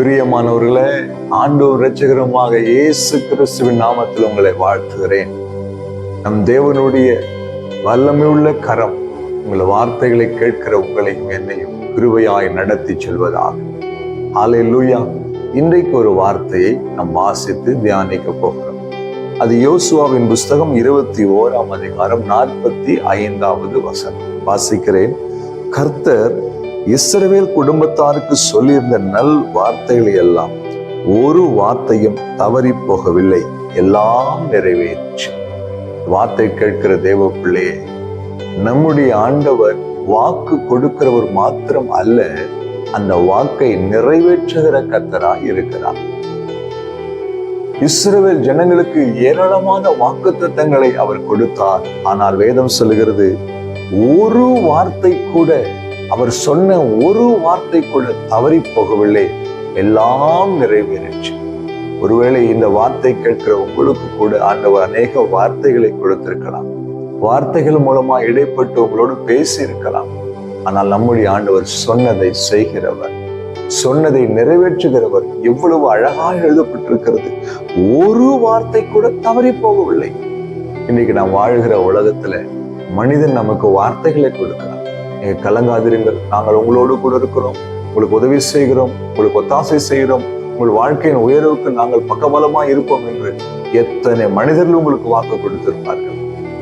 பிரியமானவர்களே ஆண்டோர் ரட்சகரமாக இயேசு கிறிஸ்துவின் நாமத்தில் உங்களை வாழ்த்துகிறேன். நம் தேவனுடைய வல்லமையுள்ள கரம் உங்கள் வார்த்தைகளை கேட்கிற உங்களையும் என்னையும் கிருவையாய் நடத்தி செல்வதாக. லூயா இன்றைக்கு ஒரு வார்த்தையை நாம் வாசித்து தியானிக்க போகிறோம். அது யோசுவாவின் புஸ்தகம் இருபத்தி ஓராம் அதிகாரம் நாற்பத்தி ஐந்தாவது வசனம். வாசிக்கிறேன். கர்த்தர் இஸ்ரவேல் குடும்பத்தாருக்கு சொல்லியிருந்த நல் வார்த்தைகளை எல்லாம் ஒரு வார்த்தையும் தவறி போகவில்லை. எல்லாம் நிறைவேற்று வார்த்தை கேட்கிற தேவ பிள்ளையே நம்முடைய ஆண்டவர் வாக்கு கொடுக்கிறவர் மாத்திரம் அல்ல அந்த வாக்கை நிறைவேற்றுகிற கத்தரா இருக்கிறார். இஸ்ரவேல் ஜனங்களுக்கு ஏராளமான வாக்கு திட்டங்களை அவர் கொடுத்தார். ஆனால் வேதம் சொல்லுகிறது ஒரு வார்த்தை கூட அவர் சொன்ன ஒரு வார்த்தை கூட தவறி போகவில்லை. எல்லாம் நிறைவேறிச்சு ஒருவேளை இந்த வார்த்தை கேட்கிற உங்களுக்கு கூட ஆண்டவர் அநேக வார்த்தைகளை கொடுத்திருக்கலாம். வார்த்தைகள் மூலமா இடைப்பட்டு உங்களோடு பேசி இருக்கலாம் ஆனால் நம்முடைய ஆண்டவர் சொன்னதை செய்கிறவர் சொன்னதை நிறைவேற்றுகிறவர் எவ்வளவு அழகாக எழுதப்பட்டிருக்கிறது. ஒரு வார்த்தை கூட தவறி போகவில்லை. இன்னைக்கு நாம் வாழ்கிற உலகத்துல மனிதன் நமக்கு வார்த்தைகளை கொடுக்கிறார் கலங்காதிருங்கள். நாங்கள் உங்களோடு கூட இருக்கிறோம். உங்களுக்கு உதவி செய்கிறோம். உங்களுக்கு ஒத்தாசை செய்கிறோம். உங்கள் வாழ்க்கையின் உயர்வுக்கு நாங்கள் பக்கபலமாக இருப்போம் என்று எத்தனை மனிதர்கள் உங்களுக்கு வாக்கு கொடுத்திருப்பார்கள்.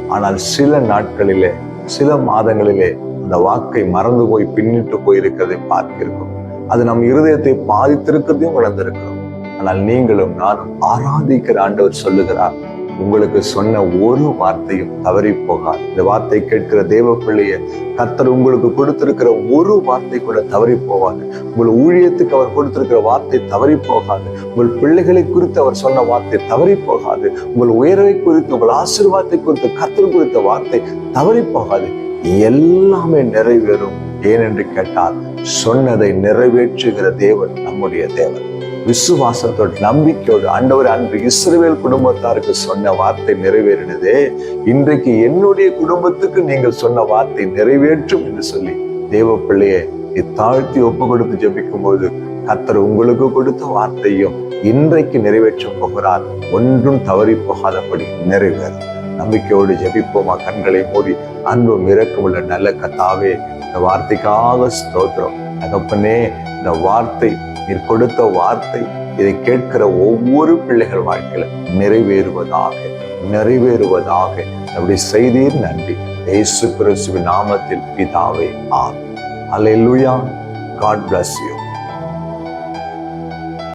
ஆனால் சில நாட்களிலே சில மாதங்களிலே அந்த வாக்கை மறந்து போய் பின்னிட்டு போயிருக்கிறதை பார்க்கிறோம் அது நம் இருதயத்தை பாதித்திருக்கிறதையும் உணர்ந்திருக்கிறோம். ஆனால் நீங்களும் நானும் ஆராதிக்கிற ஆண்டவர் சொல்லுகிறார். உங்களுக்கு சொன்ன ஒரு வார்த்தையும் தவறி போகாது. இந்த வார்த்தை கேட்கிற தேவ பிள்ளைய கத்தர் உங்களுக்கு கொடுத்திருக்கிற ஒரு வார்த்தை கூட தவறி போகாது. உங்கள் ஊழியத்துக்கு அவர் கொடுத்திருக்கிற வார்த்தை தவறி போகாது. உங்கள் பிள்ளைகளை குறித்து அவர் சொன்ன வார்த்தை தவறி போகாது. உங்கள் உயர்வை குறித்து உங்கள் ஆசீர்வாதத்தை குறித்து கத்தர் குறித்த வார்த்தை தவறி போகாது. எல்லாமே நிறைவேறும். ஏனென்று கேட்டால் சொன்னதை நிறைவேற்றுகிற தேவன் நம்முடைய தேவன். விசுவாசத்தோடு நம்பிக்கையோடு ஆண்டவர் அன்று இஸ்ரேல் குடும்பத்தாருக்கு சொன்ன வார்த்தை நிறைவேறினதே. இன்றைக்கு என்னுடைய குடும்பத்துக்கு நீங்கள் சொன்ன வார்த்தை நிறைவேற்றும் என்று சொல்லி தேவ பிள்ளையை தாழ்த்தி ஒப்பு கொடுத்து ஜபிக்கும் போது கத்தர் உங்களுக்கு கொடுத்த வார்த்தையும் இன்றைக்கு நிறைவேற்ற போகிறார். ஒன்றும் தவறி போகாதபடி நிறைவேறும் நம்பிக்கையோடு ஜபிப்போமா? கண்களை மூடி அன்பும் இறக்கமுள்ள நல்ல கத்தாவே இந்த வார்த்தைக்காக ஸ்தோத்திரம். தகப்பனே இந்த வார்த்தை நீர் கொடுத்த வார்த்தை இதை கேட்கிற ஒவ்வொரு பிள்ளைகள் வாழ்க்கையில நிறைவேறுவதாக நிறைவேறுவதாக. நம்முடைய செய்தீர் நன்றி. இயேசு கிறிஸ்துவின் நாமத்தில் பிதாவே ஆம் அல்லேலூயா காட் பிளஸ் யூ